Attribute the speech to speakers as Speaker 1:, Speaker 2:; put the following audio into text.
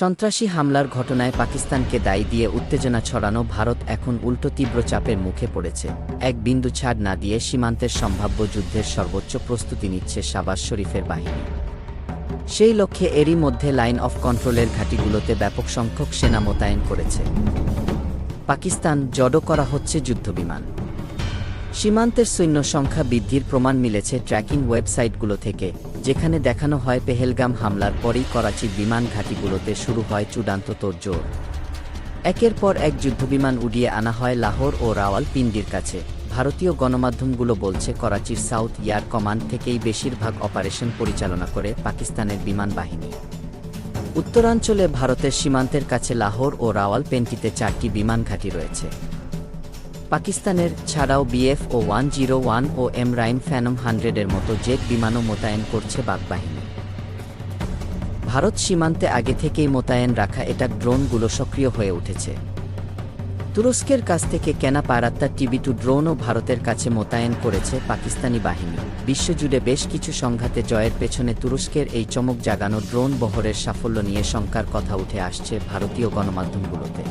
Speaker 1: সন্ত্রাসী হামলার ঘটনায় পাকিস্তানকে দায়ী দিয়ে উত্তেজনা ছড়ানো ভারত এখন উল্টো তীব্র চাপের মুখে পড়েছে। এক বিন্দু ছাড় না দিয়ে সীমান্তের সম্ভাব্য যুদ্ধের সর্বোচ্চ প্রস্তুতি নিচ্ছে শাবাজ শরীফের বাহিনী। সেই লক্ষ্যে এরই মধ্যে লাইন অফ কন্ট্রোলের ঘাঁটিগুলোতে ব্যাপক সংখ্যক সেনা মোতায়েন করেছে। পাকিস্তান জড়ো করা হচ্ছে যুদ্ধবিমান। সীমান্তের সৈন্য সংখ্যা বৃদ্ধির প্রমাণ মিলেছে ট্র্যাকিং ওয়েবসাইটগুলো থেকে, যেখানে দেখানো হয় পেহেলগাম হামলার পরেই করাচির বিমান ঘাঁটিগুলোতে শুরু হয় চূড়ান্ত তোড়জোড়। একের পর এক যুদ্ধবিমান উড়িয়ে আনা হয় লাহোর ও রাওয়ালপিন্ডির কাছে। ভারতীয় গণমাধ্যমগুলো বলছে, করাচির সাউথ ইয়ার কমান্ড থেকেই বেশিরভাগ অপারেশন পরিচালনা করে পাকিস্তানের বিমান বাহিনী। উত্তরাঞ্চলে ভারতের সীমান্তের কাছে লাহোর ও রাওয়ালপিন্ডিতে চারটি বিমান ঘাঁটি রয়েছে। পাকিস্তানের ছাড়াও বিএফ ও ওয়ান জিরো ওয়ান ও এম রাইন ফ্যানম হান্ড্রেডের মতো জেট বিমানও মোতায়েন করছে বাগবাহিনী ভারত সীমান্তে আগে থেকেই মোতায়েন রাখা এটা ড্রোনগুলো সক্রিয় হয়ে উঠেছে। তুরস্কের কাছ থেকে কেনা পারাত্তার টিভি টু ড্রোনও ভারতের কাছে মোতায়েন করেছে পাকিস্তানি বাহিনী। বিশ্বজুড়ে বেশ কিছু সংঘাতে জয়ের পেছনে তুরস্কের এই চমক জাগানো ড্রোন বহরের সাফল্য নিয়ে শঙ্কার কথা উঠে আসছে ভারতীয় গণমাধ্যমগুলোতে।